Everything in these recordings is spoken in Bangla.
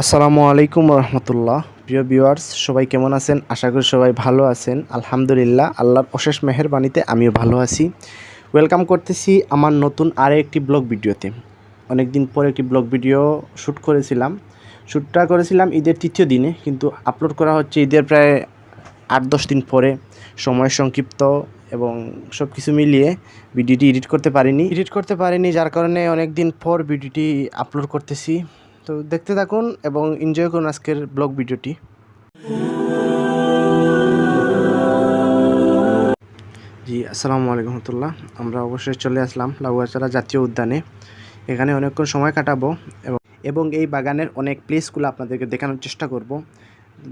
আসসালামু আলাইকুম রহমতুল্লাহ। প্রিয় ভিউয়ার্স, সবাই কেমন আছেন? আশা করি সবাই ভালো আছেন। আলহামদুলিল্লাহ, আল্লাহর অশেষ মেহেরবানিতে আমিও ভালো আছি। ওয়েলকাম করতেছি আমার নতুন আরও একটি ব্লগ ভিডিওতে। অনেক দিন পর একটি ব্লগ ভিডিও শ্যুট করেছিলাম। শ্যুটটা করেছিলাম ঈদের তৃতীয় দিনে, কিন্তু আপলোড করা হচ্ছে ঈদের প্রায় আট দশ দিন পরে। সময় সংক্ষিপ্ত এবং সব কিছু মিলিয়ে ভিডিওটি এডিট করতে পারিনি। এডিট করতে পারিনি, যার কারণে অনেক দিন পর ভিডিওটি আপলোড করতেছি। তো দেখতে থাকুন এবং এনজয় করুন আজকের ব্লগ ভিডিওটি। জি, আসসালামু আলাইকুম রহমতুল্লাহ। আমরা অবশ্যই চলে আসলাম লাউয়াচারা জাতীয় উদ্যানে। এখানে অনেকক্ষণ সময় কাটাবো এবং এই বাগানের অনেক প্লেসগুলো আপনাদেরকে দেখানোর চেষ্টা করব।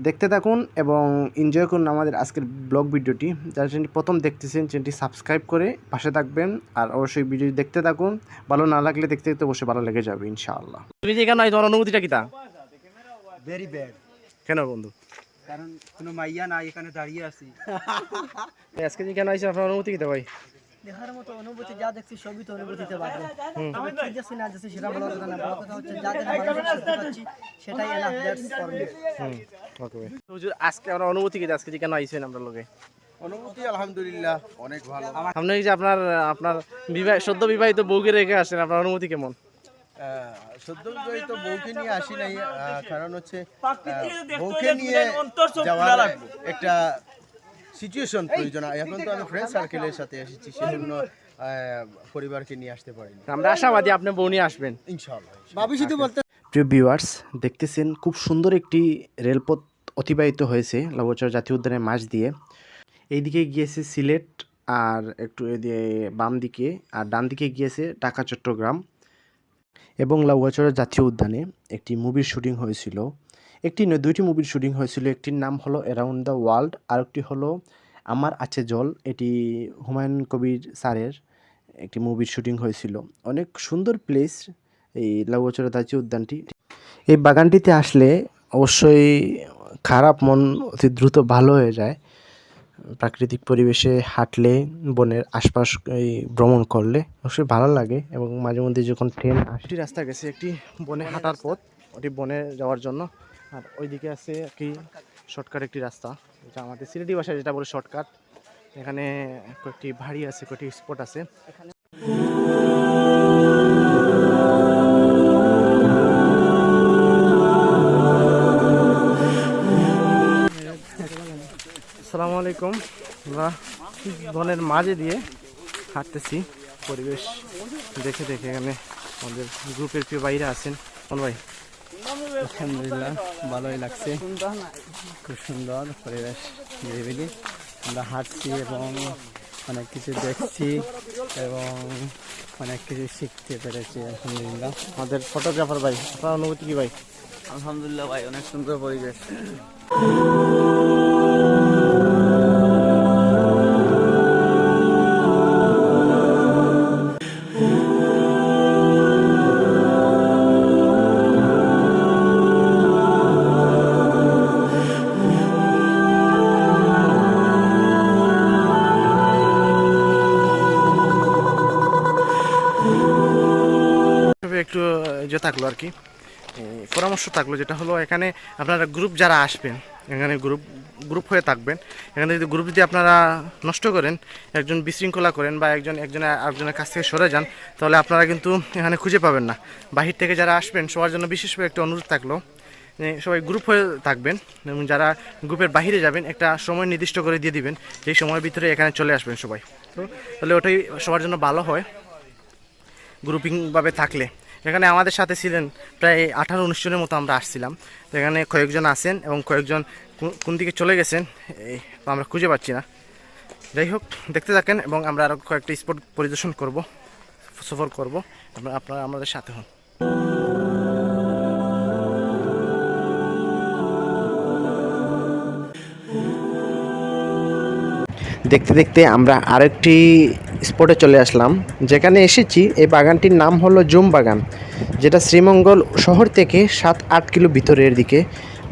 দেখতে থাকুন এবং এনজয় করুন আমাদের আজকের ব্লগ ভিডিওটি। যারা চ্যানেলটি প্রথম দেখতেছেন চ্যানেলটি সাবস্ক্রাইব করে পাশে থাকবেন আর অবশ্যই ভিডিও দেখতে থাকুন। ভালো না লাগলে দেখতে দেখতে অবশ্যই ভালো লেগে যাবে ইনশাআল্লাহ। তুমি যে এখানে তোমার অনুভূতিটা কিতা ভেরি ব্যাড কেন বন্ধু? কারণ কোনো মাইয়া নাই এখানে দাঁড়িয়ে আছি। আজকে যে কেন আইসে আপনার অনুমতি কিতা ভাই? দেখার মতো অনুভূতি যা দেখছি সবই তো অনুভূতিতে কি যাচ্ছি না যাচ্ছি সেটা বলার কথা না বড় কথা হচ্ছে যা যা মানুষের সুস্থ পাচ্ছি সেটাই এনাফ দ্যাটস ফর মি হুজুর আজকে আমরা অনুমতি কিতা আজকে কেন আইছেন আমরা লোকে? অনুভূতি আলহামদুলিল্লাহ অনেক ভালো। আপনি যে আপনার আপনার বিবাহ সদ্য বিবাহিত বউকে রেখে আসেন আপনার অনুমতি কেমন? সদ্য বিবাহিত বউকে নিয়ে আসি নাই কারণ হচ্ছে বউকে নিয়ে যাওয়ার একটা সিচুয়েশন প্রয়োজন। এখন তো আমি ফ্রেন্ড সার্কেলের সাথে এসেছি সেজন্য পরিবারকে নিয়ে আসতে পারিনি। আমরা আশাবাদী আপনি বউ নিয়ে আসবেন। ইনশাআল্লাহ ভাবি শুধু বলতে প্রিয় ভিউয়ার্স দেখতেছেন খুব সুন্দর একটি রেলপথ অতিবাহিত হয়েছে লাউচর জাতীয় উদ্যানের মাঝ দিয়ে। এইদিকে গিয়েছে সিলেট আর একটু এদিকে বাম দিকে আর ডান দিকে গিয়েছে ঢাকা চট্টগ্রাম। এবং লাউয়াচড়া জাতীয় উদ্যানে একটি মুভির শুটিং হয়েছিল। একটি দুইটি মুভির শুটিং হয়েছিল। একটির নাম হলো অ্যারাউন্ড দ্য ওয়ার্ল্ড আর একটি হলো আমার আছে জল। এটি হুমায়ুন কবির স্যারের একটি মুভির শুটিং হয়েছিল। অনেক সুন্দর প্লেস এই লাউয়াচড়া জাতীয় উদ্যানটি। এই বাগানটিতে আসলে অবশ্যই খারাপ মন অতি দ্রুত ভালো হয়ে যায়। প্রাকৃতিক পরিবেশে হাঁটলে, বনের আশপাশ এই ভ্রমণ করলে অবশ্যই ভালো লাগে এবং মাঝে মধ্যে যখন ট্রেন আসটি রাস্তা গেছে, একটি বনে হাঁটার পথ। ওটি বনে যাওয়ার জন্য আর ওইদিকে আছে একটি শর্টকাট একটি রাস্তা। যেটা আমাদের সিলেটি ভাষায় যেটা বলে শর্টকাট এখানে কয়েকটি ভারী আছে, কয়েকটি স্পট আছে। আসসালামু আলাইকুম। আমরা বনের মাঝে দিয়ে হাঁটতেছি। পরিবেশ দেখে দেখে এখানে আমাদের গ্রুপের প্রিয় বাইরে আছেন। কোন ভাই? আলহামদুলিল্লাহ ভালোই লাগছে। খুব সুন্দর পরিবেশ নিরিবিলি। আমরা হাঁটছি এবং অনেক কিছু দেখছি এবং অনেক কিছু শিখতে পেরেছি আলহামদুলিল্লাহ। আমাদের ফটোগ্রাফার ভাই আপনার অনুভূতি কি ভাই? আলহামদুলিল্লাহ ভাই অনেক সুন্দর পরিবেশ। যে থাকল আর কি পরামর্শ থাকল যেটা হলো এখানে আপনারা গ্রুপ যারা আসবেন, এখানে গ্রুপ গ্রুপ হয়ে থাকবেন, এখানে যদি গ্রুপ যদি আপনারা নষ্ট করেন, একজন বিশৃঙ্খলা করেন বা একজন, একজনের, আরেকজনের কাছ থেকে সরে যান, তাহলে আপনারা কিন্তু এখানে খুঁজে পাবেন না। বাহির থেকে যারা আসবেন, সবার জন্য বিশেষভাবে একটা অনুরোধ থাকল সবাই গ্রুপ হয়ে থাকবেন, এবং যারা গ্রুপের বাইরে যাবেন, একটা সময় নির্দিষ্ট করে দিয়ে দিবেন, যেই সময়ের ভিতরে এখানে চলে আসবেন সবাই। তো তাহলে ওটাই সবার জন্য ভালো হয় গ্রুপিংভাবে থাকলে। এখানে আমাদের সাথে ছিলেন প্রায় আঠারো উনিশ জনের মতো আমরা আসছিলাম। তো এখানে কয়েকজন আছেন এবং কয়েকজন কোন দিকে চলে গেছেন এই তো আমরা খুঁজে পাচ্ছি না। যাই হোক, দেখতে থাকেন এবং আমরা আরও কয়েকটা স্পট পরিদর্শন করব, সফর করব। আপনারা আমাদের সাথে হন। দেখতে দেখতে আমরা আরেকটি স্পটে চলে আসলাম। যেখানে এসেছি, এই বাগানটির নাম হলো জুম বাগান, যেটা শ্রীমঙ্গল শহর থেকে সাত আট কিলো ভিতরের দিকে।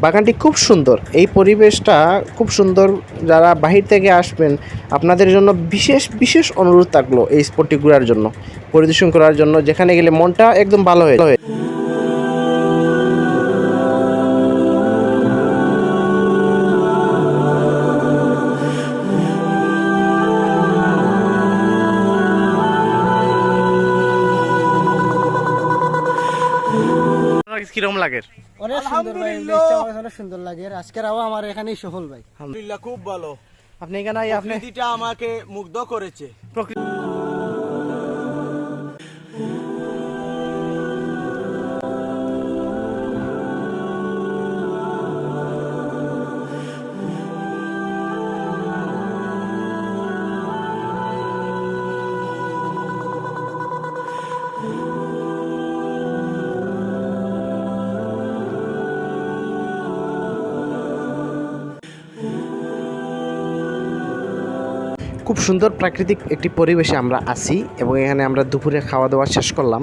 বাগানটি খুব সুন্দর। এই পরিবেশটা খুব সুন্দর। যারা বাহির থেকে আসবেন, আপনাদের জন্য বিশেষ বিশেষ অনুরোধ থাকল এই স্পটটি ঘোরার জন্য, পরিদর্শন করার জন্য। যেখানে গেলে মনটা একদম ভালো হয়ে কীরকম লাগে? অনেক সুন্দর ভাই অনেক সুন্দর লাগে। আজকের আবহাওয়া আমার এখানেই সফল ভাই। আলহামদুলিল্লাহ খুব ভালো। আপনি এখানে আই আপনি প্রকৃতিটা আমাকে মুগ্ধ করেছে। খুব সুন্দর প্রাকৃতিক একটি পরিবেশে আমরা আছি এবং এখানে আমরা দুপুরে খাওয়া দাওয়া শেষ করলাম।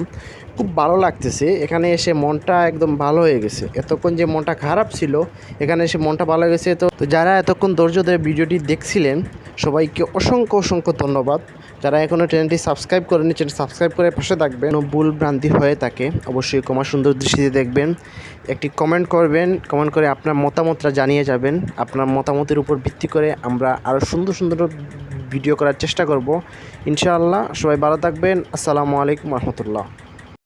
খুব ভালো লাগতেছে। এখানে এসে মনটা একদম ভালো হয়ে গেছে। এতক্ষণ যে মনটা খারাপ ছিল, এখানে এসে মনটা ভালো হয়ে গেছে তো যারা এতক্ষণ ধৈর্য ধরে ভিডিওটি দেখছিলেন, সবাইকে অসংখ্য অসংখ্য ধন্যবাদ। যারা এখনও চ্যানেলটি সাবস্ক্রাইব করেনি চ্যানেল সাবস্ক্রাইব করে পাশে থাকবেন। ভুল ভ্রান্তি হয়ে থাকে, অবশ্যই কমা সুন্দর দৃষ্টিতে দেখবেন। একটি কমেন্ট করবেন কমেন্ট করে আপনার মতামতটা জানিয়ে যাবেন। আপনার মতামতের উপর ভিত্তি করে আমরা আরও সুন্দর সুন্দর ভিডিও করার চেষ্টা করব। ইনশাআল্লাহ সবাই ভালো থাকবেন। আসসালামু আলাইকুম রহমতুল্লাহ।